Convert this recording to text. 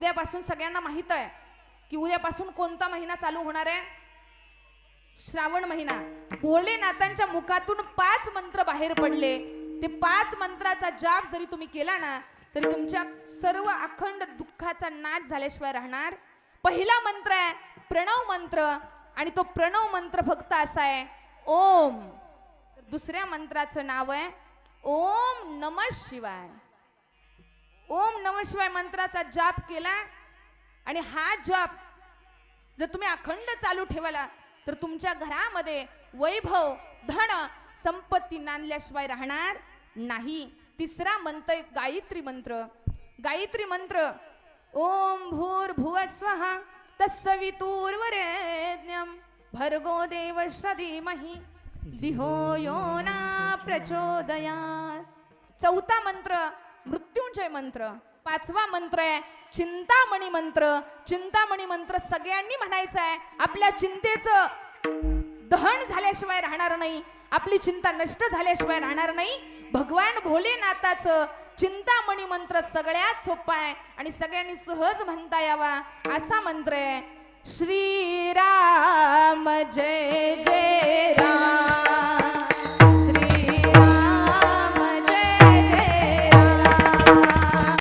उद्यापासून सगळ्यांना माहीत आहे की उद्यापासून कोणता महिना चालू होणार आहे? श्रावण महिना. भोलेनाथांच्या मुखातून पाच मंत्र बाहेर पडले. ते पाच मंत्राचा जाप जरी तुम्ही केला ना तरी तुमच्या सर्व अखंड दुःखाचा नाश झाल्याशिवाय राहणार. पहिला मंत्र आहे प्रणव मंत्र आणि तो प्रणव मंत्र फक्त असा आहे ओम. दुसऱ्या मंत्राचं नाव आहे ओम नम शिवाय. शिवाय मंत्राचा जाप केला आणि हा जाप जर तुम्ही अखंड चालू ठेवला तर तुमच्या घरामध्ये वैभव धन संपत्ती नांदल्याशिवाय राहणार नाही. तिसरा मंत्र आहे गायत्री मंत्र. गायत्री मंत्र ओम भूर भुव स्वहा भर्गो देव धीमहि दिहो यो ना प्रचोदयात. चौथा मंत्र मृत्युंजय मंत्र. पाचवा मंत्र आहे चिंतामणी मंत्र. चिंतामणी मंत्र सगळ्यांनी म्हणायचं आहे आपल्या चिंतेचं दहन झाल्याशिवाय राहणार नाही आपली चिंता नष्ट झाल्याशिवाय राहणार नाही. भगवान भोलेनाथाचं चिंतामणी मंत्र सगळ्यात सोपा आहे आणि सगळ्यांनी सहज म्हणता यावा असा मंत्र आहे श्रीराम जय.